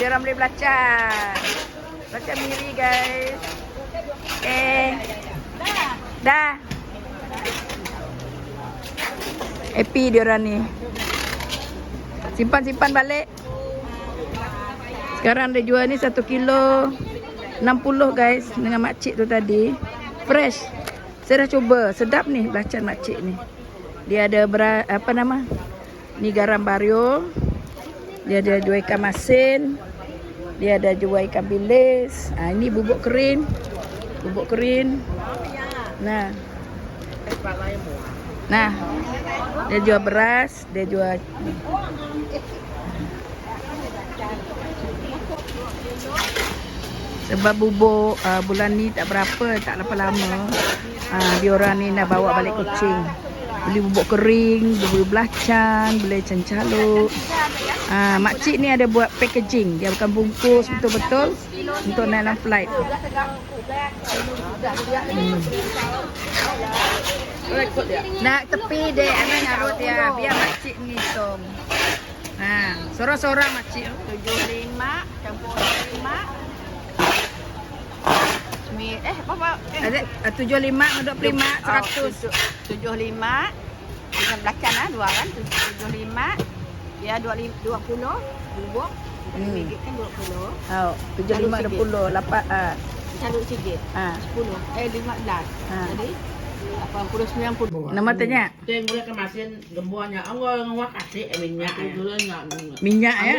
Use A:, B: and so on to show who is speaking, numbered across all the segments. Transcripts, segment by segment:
A: dia orang beli belacan. Belacan miri guys. Okay. Dah. Happy dia orang ni. Simpan-simpan balik. Sekarang dia jual ni 1 kilo 60 guys dengan makcik tu tadi. Fresh. Saya dah cuba. Sedap ni belacan makcik ni. Dia ada bera, apa nama? Ni garam bario. Dia ada jual ikan masin. Dia ada jual ikan bilis. Ha, ini bubuk kering. Bubuk kering. Nah. Nah. Dia jual beras, dia jual sebab bubuk uh, bulan ni tak berapa, tak berapa lama. Uh, dia orang ni nak bawa balik kucing. Beli bubuk kering, beli belacan, beli cencaluk. Uh, makcik ni ada buat packaging. Dia bukan bungkus betul-betul untuk naik dalam flight. Hmm. Nak tepi dek, anak ngarut ya. Biar makcik ni hitung. Ha, sorang-sorang makcik.
B: Tujuh lima, campur lima. Eh, apa apa? Eh,
A: Ada uh, 75 dengan 25 100.
B: Tujuh lima. Dengan belacan lah, dua kan? Tujuh, tujuh lima. Ya, dua, dua puluh. Bubuk.
A: Hmm.
B: Hmm. Kan dua puluh.
A: Oh, 75 20 8 ah.
B: Caluk sikit.
A: Ha.
B: Sepuluh. Eh, lima belas.
A: Ha.
B: Jadi, lapan puluh, sembilan puluh.
A: Nama tanya
C: Tên của cái masin gembuannya awal ngawak kasih minyak itu lah nak
A: minyak ya.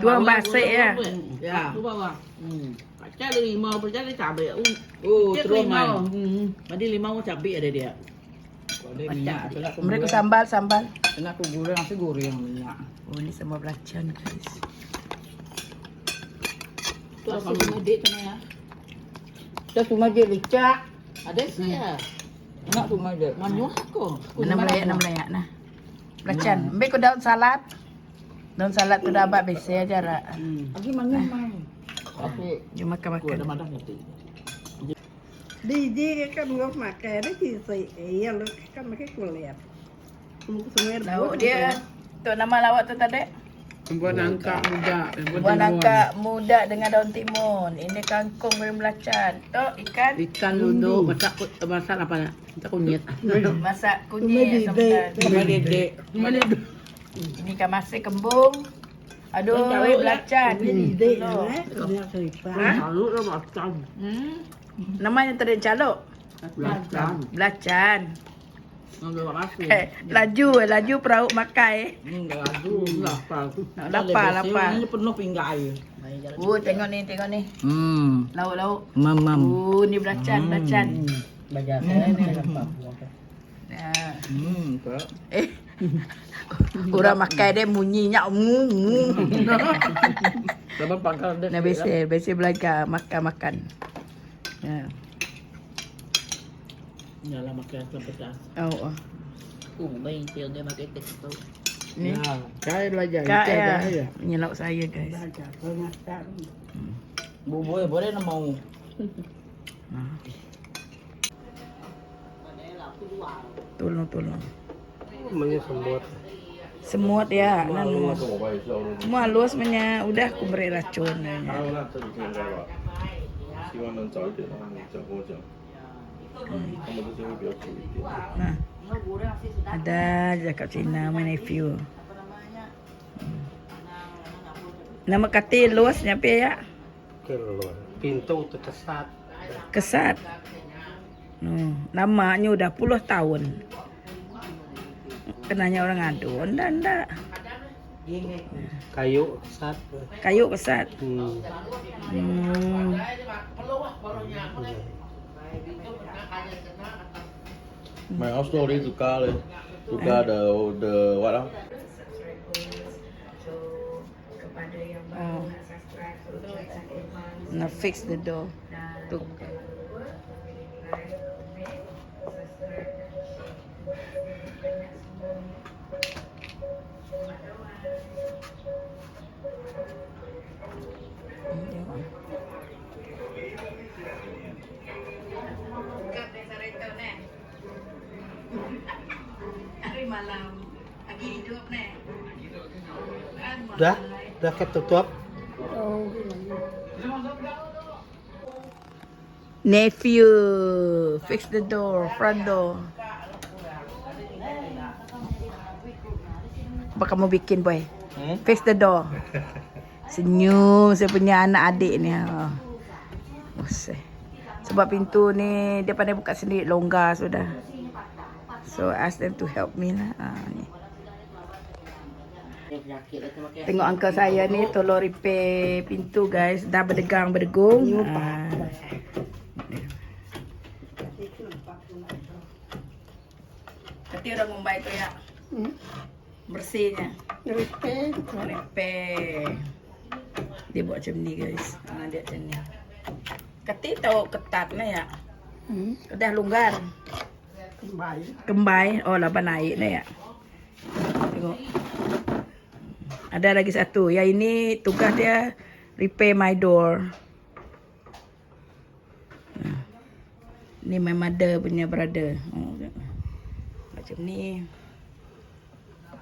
A: Tuang basik ya.
C: Ya. Tu bawa. Hmm. Pacar lima, pacar dia cabai. Uh.
D: Oh,
C: Cik
D: terus
C: lima.
D: main.
C: Hmm. Madi lima mau cabai ada dia.
D: Ada minyak. Kena aku
A: Mereka
D: goreng.
A: sambal sambal.
D: Kena aku goreng, aku goreng minyak.
A: Oh, ni semua belacan guys.
C: Tu lah kalau medik tu ya.
D: Kita cuma je licak.
C: Ada sih ya.
D: Nak cuma je.
C: Manyuh ko.
A: Enam layak enam layak nah. Belacan. Ambil ke daun salad. Daun salad tu dah abad biasa aja rak.
C: Hmm.
D: Lagi mana main? Aku
A: Jom makan makan.
C: madah
E: con ngốc mà kè đó thì gì ấy là cái mà cái của lẹp. Không có semua
A: Lauk dia. Tu nama lawak tu tadi.
D: buat nangka muda.
A: Buah nangka muda dengan daun timun. Ini kangkung goreng belacan. Tu ikan.
C: Ikan ludo masak masak apa nak? Kita kunyit.
A: Masak kunyit pedas.
D: Cuma dedek.
C: Cuma dia
A: Ini ikan masin kembung. Aduh, belacan.
E: Cái gì đây
A: Telur.
E: hả? Lẹp thì phá.
C: Lalu dia makan.
A: Hmm. Namanya tadi calok.
C: Makan.
A: Belacan.
C: Nggak apa
A: Eh, laju, eh, laju perahu makai.
D: Enggak aduh.
C: Lapar.
A: Nak lapar, lapar.
D: Ini penuh pinggai.
A: Oh, tengok ni, tengok ni.
D: Hmm.
A: Lauk-lauk.
D: Mam mam.
A: Oh, ni belacan, belacan.
D: Baca saya ni apa?
A: Nah.
D: Hmm, kau.
A: Eh. Orang makan dia munyi nyak mu mu.
D: Dapat pangkal dia.
A: Nah, biasa, biasa belajar makan-makan. Ya.
C: Nyala makan pedas.
A: Oh, oh.
C: Umay siya dia makan teksto.
A: Ni.
D: Ya, saya belajar. Saya
A: ya. lauk saya, guys.
E: Belajar con masak.
D: Bubur boleh nak mau.
A: Tolong, tolong.
D: Namanya sembuat
A: semut ya nan semua luas menya udah aku beri racun ya. Nah, ada cakap Cina, my nephew. Hmm. Nama kati luas nyampe ya?
D: Pintu terkesat.
A: kesat. Nama Hmm. Namanya udah puluh tahun kenanya orang ngadu. dan dak.
D: Kayu kesat.
A: Kayu kesat.
D: Hmm.
A: hmm.
F: My house story tu kali. Tu the the what lah?
A: Oh. Nak fix the door. To... malam lagi hidup nih.
D: Dah, dah ketutup.
E: Oh,
A: Nephew, fix the door, front door. Apa kamu bikin, boy?
D: Hmm?
A: Fix the door. Senyum saya punya anak adik ni. Ha. Buset. Sebab pintu ni dia pandai buka sendiri longgar sudah. So I ask them to help me lah. Ha, ni. Tengok uncle saya ni tolong repair pintu guys. Dah berdegang berdegung. Ha. Kata orang Mumbai tu ya.
E: Hmm.
A: Bersihnya.
E: repair.
A: Repair. Dia buat macam ni guys. Ha, dia macam ni. Kati tahu ketat na ya.
E: Hmm.
A: Dah longgar. Kembai. Oh, laban naik na ya. Tengok. Ada lagi satu. Yang ini tugas dia repair my door. Ha. Ni my mother punya brother. Tengok. macam ni.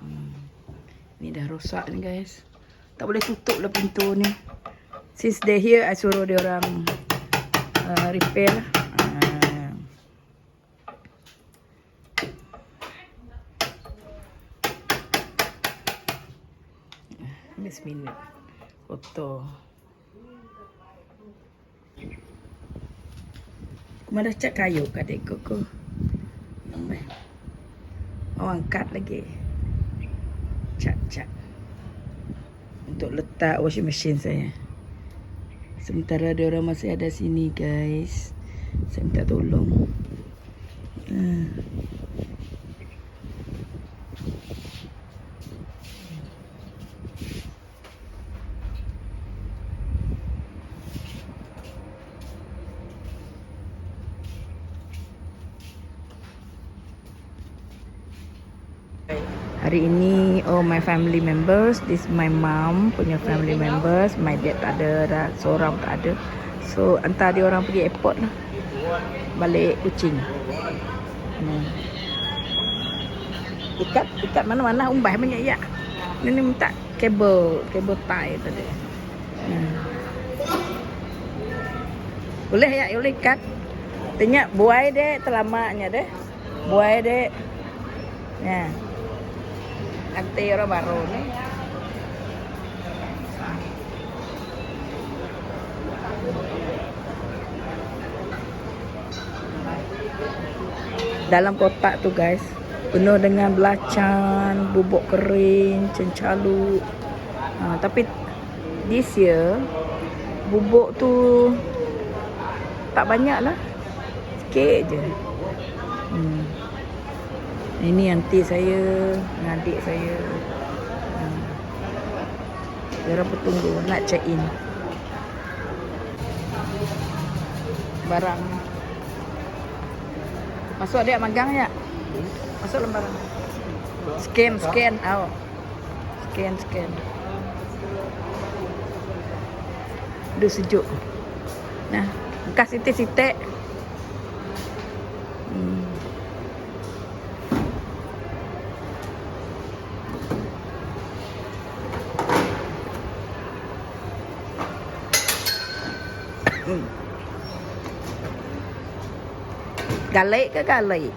A: Hmm. Ni dah rosak ni guys. Tak boleh tutup lah pintu ni. Since they here, I suruh dia orang uh, repair lah. Uh, Miss minute. Foto. Mana cat kayu kat adik koko. Nampak. Oh angkat lagi. Cat-cat. Untuk letak washing machine saya. Sementara dia orang masih ada sini guys. Saya minta tolong. Hmm. Hari ini oh my family members, this my mom punya family members, my dad tak ada dah, seorang tak ada. So hantar dia orang pergi airport lah. Balik Kuching. Hmm. Ikat, ikat mana-mana umbah banyak ya. Ni ni minta kabel, kabel tie tadi. Hmm. Boleh ya, boleh ikat. Tanya buai dek, telamaknya dek. Buai dek. Ya. Ante orang baru ni. Dalam kotak tu guys Penuh dengan belacan Bubuk kering Cencalu ha, Tapi This year Bubuk tu Tak banyak lah Sikit je hmm. Ini aunty saya dengan adik saya. Hmm. Dia tunggu nak check in. Barang. Masuk adik magang ya? Masuk lembaran. Scan, scan. Aw. Scan, scan. Aduh sejuk. Nah, bekas sitik-sitik. Galik ke galik?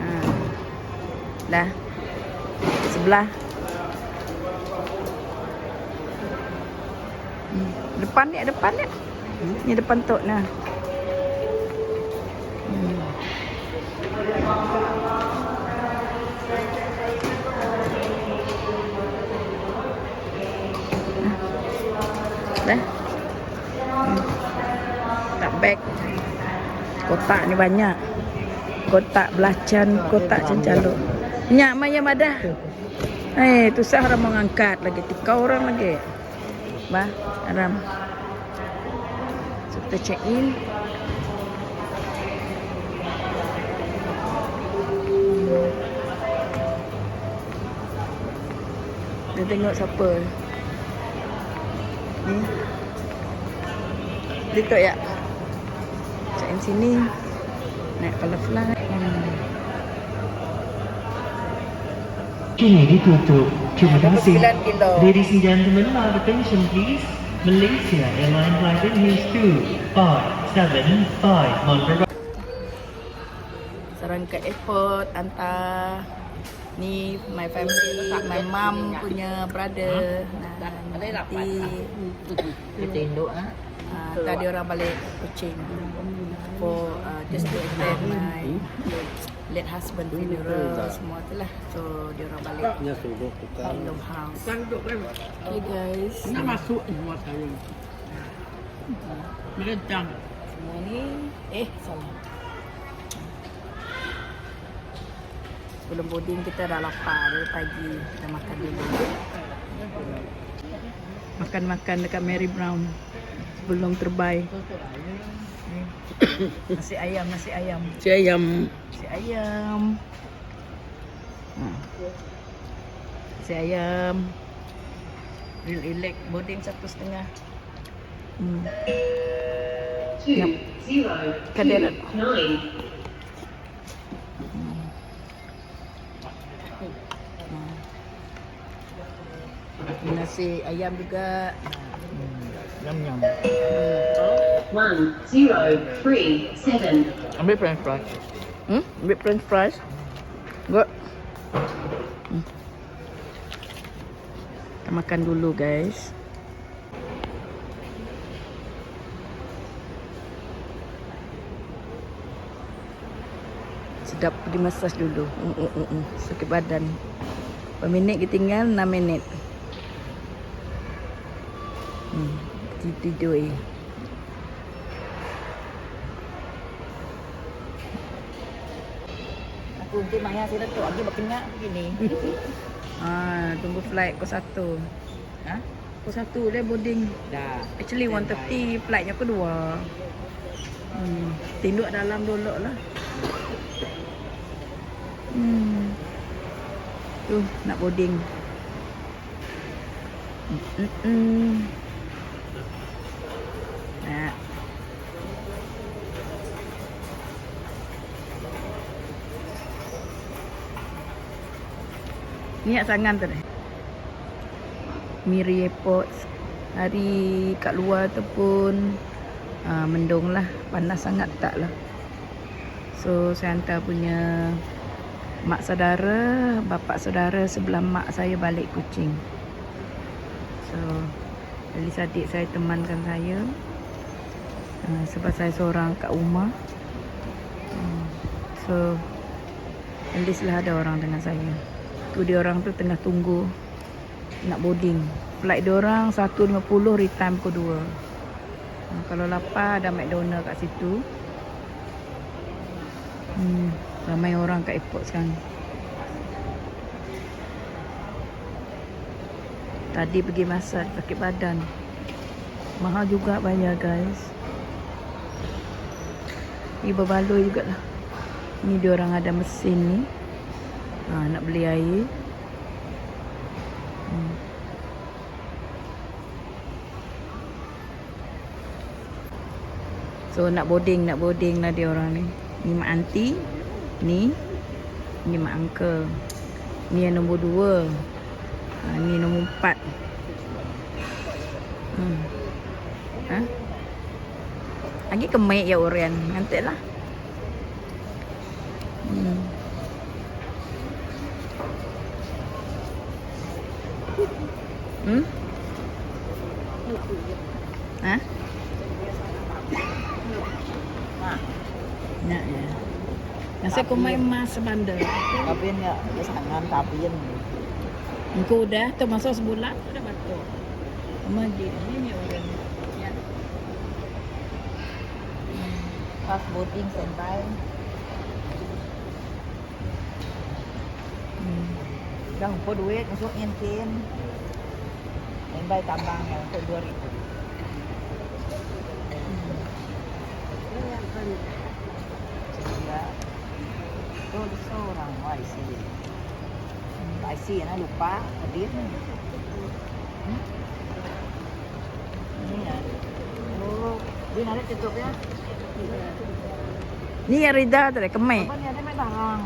A: Ha. Dah. Sebelah. Hmm. Depan ni, depan ni. Ni depan tok nah. Hmm. Dah. Bag. Kotak ni banyak. Kotak belacan, kotak cencaluk. Nyak maya madah. Eh, tu sah orang mengangkat lagi. Tiga orang lagi. Bah, Aram. Kita check in. Kita tengok siapa. Ni. Dia ya? In sini. Naik kalau flight. Hmm.
G: Kini ditutup. Terima kasih.
A: 9 kilo.
G: Ladies and gentlemen, our attention please. Malaysia Airline Flight News 2575 Montreal.
A: Sekarang ke airport hantar ni my family, my mum punya brother. Nah, nanti
C: Kita induk ah.
A: Uh, tadi orang balik Kuching for uh, just to attend my late husband funeral semua tu lah. So dia orang balik
D: Nya suruh kita.
A: Kingdom House.
E: Tanduk kan.
A: Okay guys.
E: Nak masuk semua saya. Merencang.
A: Semua ni eh salah. Sebelum boarding kita dah lapar dari pagi kita makan dulu. Makan-makan dekat Mary Brown sebelum terbai. Nasi ayam, nasi ayam.
C: Si ayam.
A: Nasi ayam. Ha. Nasi ayam. Real elect boarding satu setengah. Hmm. Yep. Kadang Hmm. Nasi ayam juga.
C: Nyam-nyam.
H: One zero three seven.
C: Ambil french fries.
A: Hmm? Ambil french fries. Good. Hmm. Kita makan dulu guys. Sedap pergi massage dulu. Mm, mm, mm, mm. Sakit badan. Berapa minit kita tinggal? 6 minit. Tidur eh. Aku nanti Maya saya datuk lagi berkenyak begini. ah, tunggu flight pukul 1. Ha? Pukul 1 dia boarding.
C: Dah.
A: Actually 1.30 flightnya pukul 2. Hmm, tinduk dalam dulu lah. Hmm. Tu nak boarding. Hmm, hmm. Nak. Ni nak sangan tu dah. Miri Airport. Hari kat luar tu pun uh, mendung lah. Panas sangat tak lah. So saya hantar punya mak saudara, bapak saudara sebelah mak saya balik Kuching. So jadi adik saya temankan saya. Uh, sebab saya seorang kat rumah. Hmm. So at least lah ada orang dengan saya. Tu dia orang tu tengah tunggu nak boarding. Flight dia orang 1.50 return pukul 2. Ha, kalau lapar ada McDonald kat situ. Hmm, ramai orang kat airport sekarang. Tadi pergi massage sakit badan. Mahal juga bayar guys. Ni berbaloi jugalah. Ni dia orang ada mesin ni. Ha, nak beli air. Hmm. So nak boarding, nak boarding lah dia orang ni. Ni mak aunty. Ni. Ni mak uncle. Ni yang nombor dua. Ha, ni nombor empat. Hmm. Ha? Lagi kemik ya Orian. Nanti lah. Hmm. Hmm? Ha? Nak ya. Ko may mas banda.
C: Tapi ni ada sangan tapi yang
A: Engkau dah termasuk sebulan dah batu. Sama di ni ni orang. Ya.
C: pas boarding standby.
A: Hmm.
C: Dah umpah duit masuk NTN. Standby tambang yang untuk 2000. Sehingga itu seorang YC. YC na lupa hadir. Hmm? Ini ya. Oh, nak tutup ya.
A: Ni yang Rida tu dah kemik.
C: Apa ni ada main barang?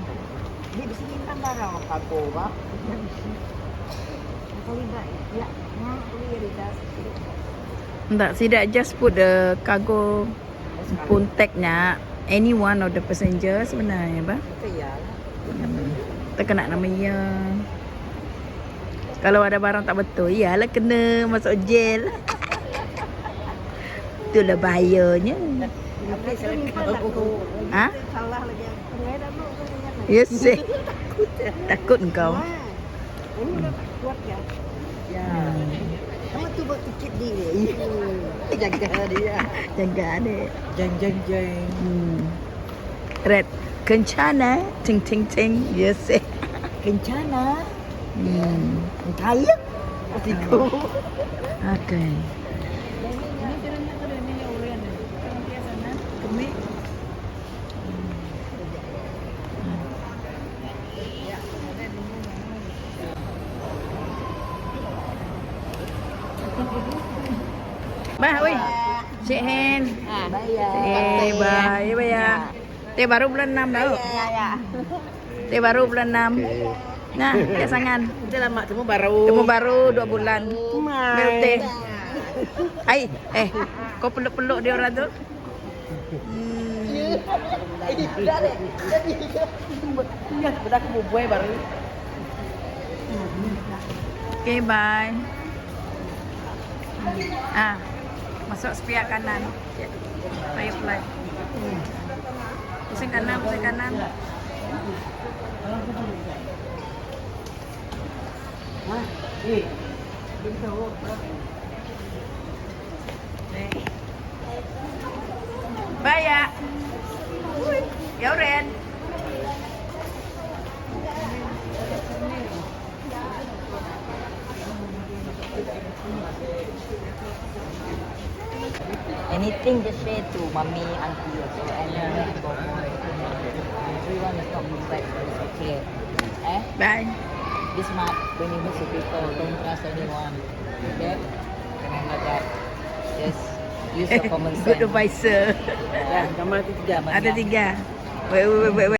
C: Di di sini kan barang apa kau ba?
A: Tak, Sidak just put the cargo pun tagnya any one of the passenger sebenarnya, bah.
C: Kaya lah.
A: Terkena nama ya. Kalau ada barang tak betul, iyalah kena masuk jail. Itulah bahayanya. Ha? Yes, eh. Takut engkau.
E: Wah, Ini udah tak kuat ya.
C: Ya.
E: Kamu tu buat tiket dia.
C: Jaga dia.
A: Jaga adik.
C: Jeng jeng jeng.
A: Hmm. Red. Kencana. Ting ting ting. Yes, eh.
C: Kencana.
A: Hmm.
C: Kaya. Siku.
A: Okay. Bah, woi. Shake hand. Eh, bye, bye ya. Teh baru bulan 6 dah.
C: Ya ya.
A: Teh baru bulan 6. Nah, teh sangan.
C: Kita lama temu baru.
A: Temu baru 2 bulan. Mel teh. Ai, eh, kau peluk-peluk dia orang tu.
C: Ya, sudah aku buat baru.
A: Okay, bye. Ah, masuk sepiak kanan. Saya play. Pusing kanan, pusing kanan. Bye ya. Ya Ren.
C: Anything just share to mommy, auntie also. And then we go more. Everyone is not good vibes, but it's okay. Eh?
A: Bye.
C: Be smart when you meet people. Don't trust anyone. Okay? Remember that. Just use your common sense.
A: Good advisor.
C: Ya, gambar itu tiga.
A: Ada tiga. Wait, wait, wait, wait.